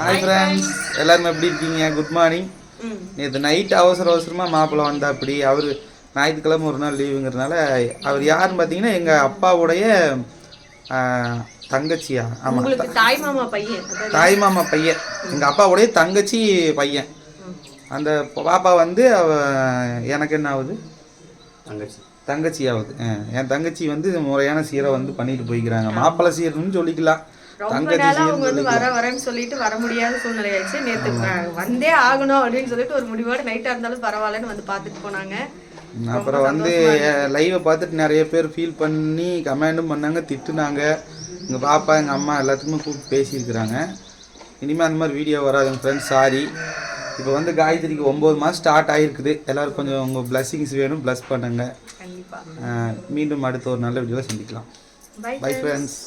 Hi friends எல்லாரும் எப்படி இருக்கீங்க? Good morning. நேற்று நைட் அவசர அவசரமாக மாப்பிள்ளை வந்தா அப்படி அவர் ஞாயிற்றுக்கிழமை ஒரு நாள் லீவுங்கிறதுனால அவர் யாருன்னு பார்த்தீங்கன்னா எங்கள் அப்பாவுடைய தங்கச்சியா? ஆமாம் உங்களுக்கு தாய் மாமா பையன். தாய் மாமா பையன். எங்கள் அப்பாவுடைய தங்கச்சி பையன். அந்த பாப்பா வந்து அவ எனக்கு என்ன ஆகுது? தங்கச்சி. தங்கச்சி ஆகுது. என் தங்கச்சி வந்து முறையான சீரை வந்து பண்ணிட்டு போய்க்கிறாங்க. மாப்பிள்ளை சீர்னு சொல்லிக்கலாம். ரொம்ப தங்கச்சி நாளா அவங்க வந்து வர வரேன்னு சொல்லிட்டு வர முடியாத சூழ்நிலை ஆயிடுச்சு நேத்து வந்தே ஆகணும் அப்படின்னு சொல்லிட்டு ஒரு முடிவோட நைட்டா இருந்தாலும் பரவாயில்லன்னு வந்து பார்த்துட்டு போனாங்க. அப்புறம் வந்து லைவை பார்த்துட்டு நிறைய பேர் ஃபீல் பண்ணி கமெண்டும் பண்ணாங்க திட்டுனாங்க. எங்கள் பாப்பா எங்கள் அம்மா எல்லாத்துக்குமே கூப்பிட்டு பேசியிருக்கிறாங்க. இனிமேல் அந்த மாதிரி வீடியோ வராது எங்கள் ஃப்ரெண்ட்ஸ் சாரி இப்போ வந்து காயத்ரிக்கு ஒம்பது மாதம் ஸ்டார்ட் ஆகிருக்குது எல்லோரும் கொஞ்சம் உங்கள் blessings வேணும் ப்ளஸ் பண்ணுங்க. கண்டிப்பா. அஹ் மீண்டும் அடுத்த ஒரு நல்ல வீடியோவில் சந்திக்கலாம். Bye friends